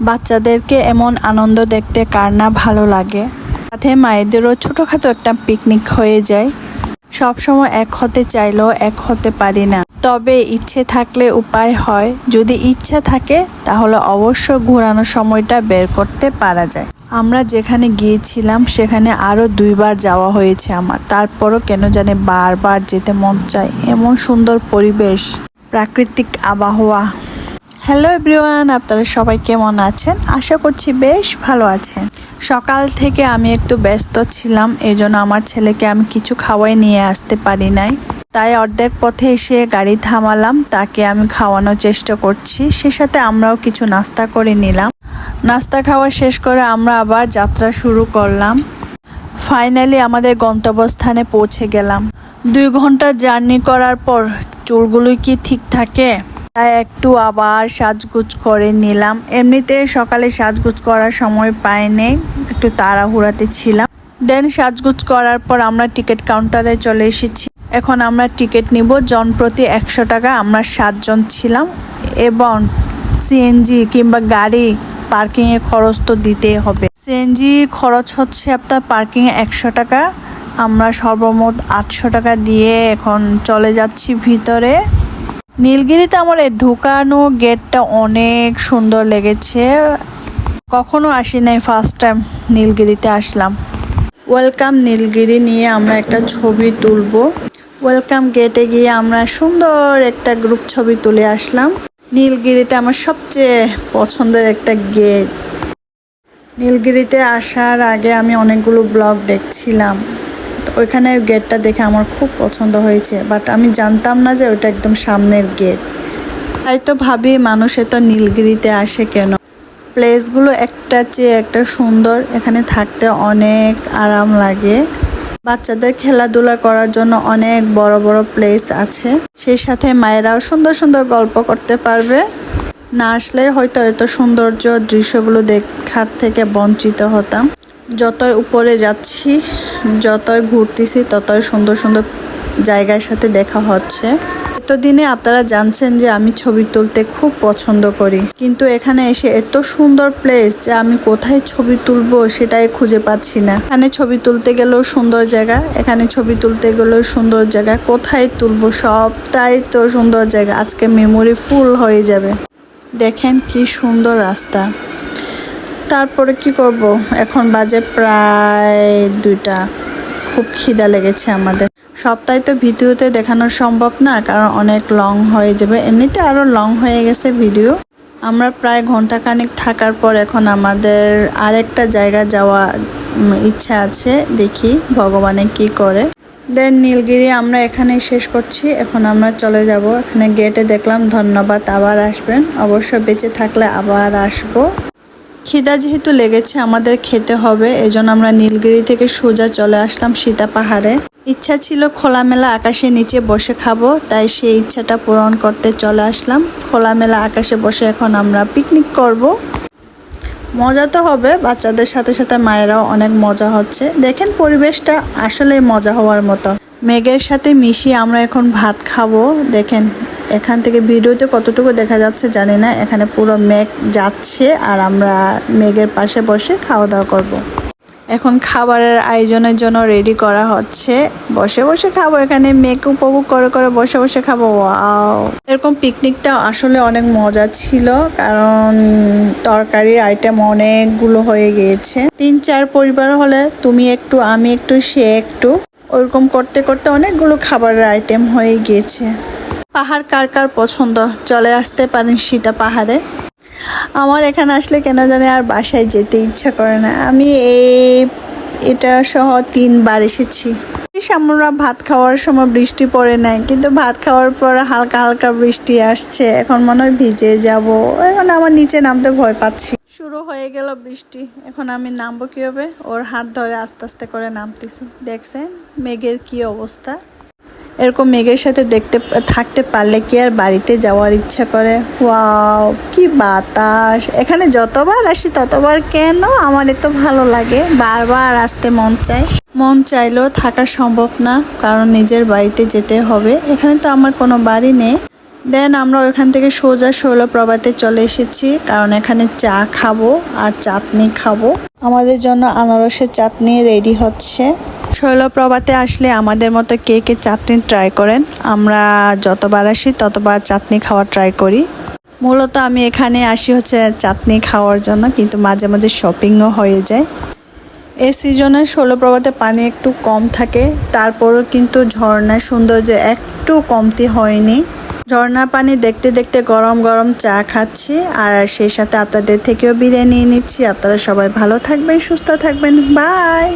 বাচ্চাদেরকে এমন আনন্দ দেখতে কার না ভালো লাগে। সাথে মায়েদেরও ছোটোখাটো একটা পিকনিক হয়ে যায়। সব সময় এক হতে চাইলেও এক হতে পারি না। তবে ইচ্ছে থাকলে উপায় হয়। যদি ইচ্ছা থাকে, তাহলে অবশ্য ঘোরানোর সময়টা বের করতে পারা যায়। আমরা যেখানে গিয়েছিলাম, সেখানে আরও দুইবার যাওয়া হয়েছে আমার। তারপরও কেন জানে বারবার যেতে মন চায়। এমন সুন্দর পরিবেশ, প্রাকৃতিক আবহাওয়া। হ্যালো এভরিওয়ান, আপনারা সবাই কেমন আছেন? আশা করছি বেশ ভালো আছেন। সকাল থেকে আমি একটু ব্যস্ত ছিলাম এই জন্য আমার ছেলেকে আমি কিছু খাওয়াই নিয়ে আসতে পারি নাই। তাই অর্ধেক পথে এসে গাড়ি থামালাম, তাকে আমি খাওয়ানোর চেষ্টা করছি। সে সাথে আমরাও কিছু নাস্তা করে নিলাম। নাস্তা খাওয়া শেষ করে আমরা আবার যাত্রা শুরু করলাম। ফাইনালি আমাদের গন্তব্যস্থানে পৌঁছে গেলাম। দুই ঘণ্টা জার্নি করার পর চুলগুলো কি ঠিক থাকে? তাই একটু আবার সাজগুজ করে নিলাম। এমনিতে সকালে সাজগুজ করার সময় পাইনি একটু তাড়াহুড়াতে ছিলাম। দেন সাজগুজ করার পর আমরা টিকিট কাউন্টারে চলে এসেছি। এখন আমরা টিকিট নিব, জন প্রতি একশো টাকা আমরা সাতজন ছিলাম এবং সিএনজি কিংবা গাড়ি পার্কিংয়ে খরচ তো দিতেই হবে। সিএনজি খরচ হচ্ছে আপনার পার্কিং একশো টাকা, আমরা সর্বমোট আটশো টাকা দিয়ে এখন চলে যাচ্ছি ভিতরে। নীলগিরিতে আমার এই ঢুকানো গেটটা অনেক সুন্দর লেগেছে। কখনো আসি নাই ফার্স্ট টাইম নীলগিরিতে আসলাম। ওয়েলকাম নীলগিরি নিয়ে আমরা একটা ছবি তুলবো। ওয়েলকাম গেটে গিয়ে আমরা সুন্দর একটা গ্রুপ ছবি তুলে আসলাম। নীলগিরিটা আমার সবচেয়ে পছন্দের একটা গেট নীলগিরিতে আসার আগে আমি অনেকগুলো ব্লগ দেখছিলাম। ওইখানে গেটটা দেখে আমার খুব পছন্দ হয়েছে বাট আমি জানতাম না যে ওটা একদম সামনের গেট তাই তো ভাবি মানুষ এত নীলগিরিতে আসে কেন? প্লেসগুলো একটা চেয়ে একটা সুন্দর, এখানে থাকতে অনেক আরাম লাগে। বাচ্চাদের খেলাধুলা করার জন্য অনেক বড় বড় প্লেস আছে। সেই সাথে মায়েরাও সুন্দর সুন্দর গল্প করতে পারবে। না আসলে হয়তো এত সৌন্দর্য দৃশ্যগুলো দেখার থেকে বঞ্চিত হতাম। যতই উপরে যাচ্ছি যতই ঘুরতেছি, ততই সুন্দর সুন্দর জায়গার সাথে দেখা হচ্ছে। এতদিনে আপনারা জানছেন যে আমি ছবি তুলতে খুব পছন্দ করি। কিন্তু এখানে এসে এত সুন্দর প্লেস যে আমি কোথায় ছবি তুলবো সেটাই খুঁজে পাচ্ছি না। এখানে ছবি তুলতে গেলেও সুন্দর জায়গা, এখানে ছবি তুলতে গেলেও সুন্দর জায়গা, কোথায় তুলবো সবটাই তো সুন্দর জায়গা। আজকে মেমোরি ফুল হয়ে যাবে। দেখেন কি সুন্দর রাস্তা। তারপরে কি করব? এখন বাজে প্রায় দুইটা। খুব খিদা লেগেছে আমাদের। সপ্তাহে তো ভিডিওতে দেখানো সম্ভব না, কারণ অনেক লং হয়ে যাবে। এমনিতে আরও লং হয়ে গেছে ভিডিও আমরা প্রায় ঘন্টাখানেক থাকার পর এখন আমাদের আরেকটা জায়গা যাওয়া ইচ্ছা আছে। দেখি ভগবানে কি করে। দেন নীলগিরি আমরা এখানে শেষ করছি। এখন আমরা চলে যাব। এখানে গেটে দেখলাম ধন্যবাদ আবার আসবেন। অবশ্য বেঁচে থাকলে আবার আসব। খিদা যেহেতু লেগেছে, আমাদের খেতে হবে। এজন্য আমরা নীলগিরি থেকে সোজা চলে আসলাম সীতা পাহাড়ে। ইচ্ছা ছিল খোলামেলা আকাশের নিচে বসে খাব, তাই সেই ইচ্ছাটা পূরণ করতে চলে আসলাম। খোলামেলা আকাশে বসে এখন আমরা পিকনিক করব। মজা তো হবে, বাচ্চাদের সাথে সাথে মায়েরাও অনেক মজা হচ্ছে। দেখেন পরিবেশটা আসলে মজা হওয়ার মতো। মেঘের সাথে মিশিয়ে আমরা এখন ভাত খাব, দেখেন। এখান থেকে ভিডিওতে কতটুকু দেখা যাচ্ছে জানি না। এখানে পুরো মেঘ যাচ্ছে আর আমরা মেঘের পাশে বসে খাওয়া দাওয়া করব। এখন খাবারের আয়োজনের জন্য রেডি করা হচ্ছে। বসে বসে খাব এখানে। মেঘ উপভোগ করে করে বসে বসে খাব। এরকম পিকনিকটা আসলে অনেক মজা ছিল কারণ তরকারির আইটেম অনেকগুলো হয়ে গিয়েছে। তিন, চার পরিবার হলে তুমি একটু, আমি একটু, সে একটু। ওরকম করতে করতে অনেকগুলো খাবারের আইটেম হয়ে গিয়েছে। পাহাড় কার কার পছন্দ? চলে আসতে পারেন সীতা পাহাড়ে। আমার এখানে আসলে কেন জানি আর বাসায় যেতে ইচ্ছা করে না। আমি এই এটা সহ তিনবার এসেছি। আমরা ভাত খাওয়ার সময় বৃষ্টি পড়ে নাই, কিন্তু ভাত খাওয়ার পর হালকা হালকা বৃষ্টি আসছে। এখন মনে হয় ভিজে যাব। এখন আমার নিচে নামতে ভয় পাচ্ছি। শুরু হয়ে গেল বৃষ্টি। এখন আমি নামবো কীভাবে? ওর হাত ধরে আস্তে আস্তে করে নামতেছি। দেখছেন মেঘের কি অবস্থা? এরকম মেঘের সাথে দেখতে, থাকতে পারলে কি আর বাড়িতে যাওয়ার ইচ্ছা করে? ওয়াও, কি বাতাস। এখানে যতবার আসি ততবার কেন? আমার এত ভালো লাগে। বারবার আসতে মন চায়। মন চাইলেও থাকা সম্ভব না, কারণ নিজের বাড়িতে যেতে হবে। এখানে তো আমার কোনো বাড়ি নেই। দেন আমরা ওইখান থেকে সোজা শৈলপ্রপাতে চলে এসেছি, কারণ এখানে চা খাব আর চাটনি খাব। আমাদের জন্য আনারসের চাটনি রেডি হচ্ছে। শৈলপ্রপাতে আসলে আমাদের মতো কে কে চাটনি ট্রাই করেন, আমরা যতবার আসি ততবার চাটনি খাওয়া ট্রাই করি। মূলত আমি এখানে আসি হচ্ছে চাটনি খাওয়ার জন্য, কিন্তু মাঝে মাঝে শপিংও হয়ে যায়। এই সিজনে ষোলপ্রভাতে পানি একটু কম থাকে, তারপরও কিন্তু ঝর্ণার সৌন্দর্য একটু কমতি হয়নি। ঝর্ণার পানি দেখতে দেখতে গরম গরম চা খাচ্ছি, আর সেই সাথে আপনাদের থেকেও বিদায় নিয়ে নিচ্ছি। আপনারা সবাই ভালো থাকবেন, সুস্থ থাকবেন বাই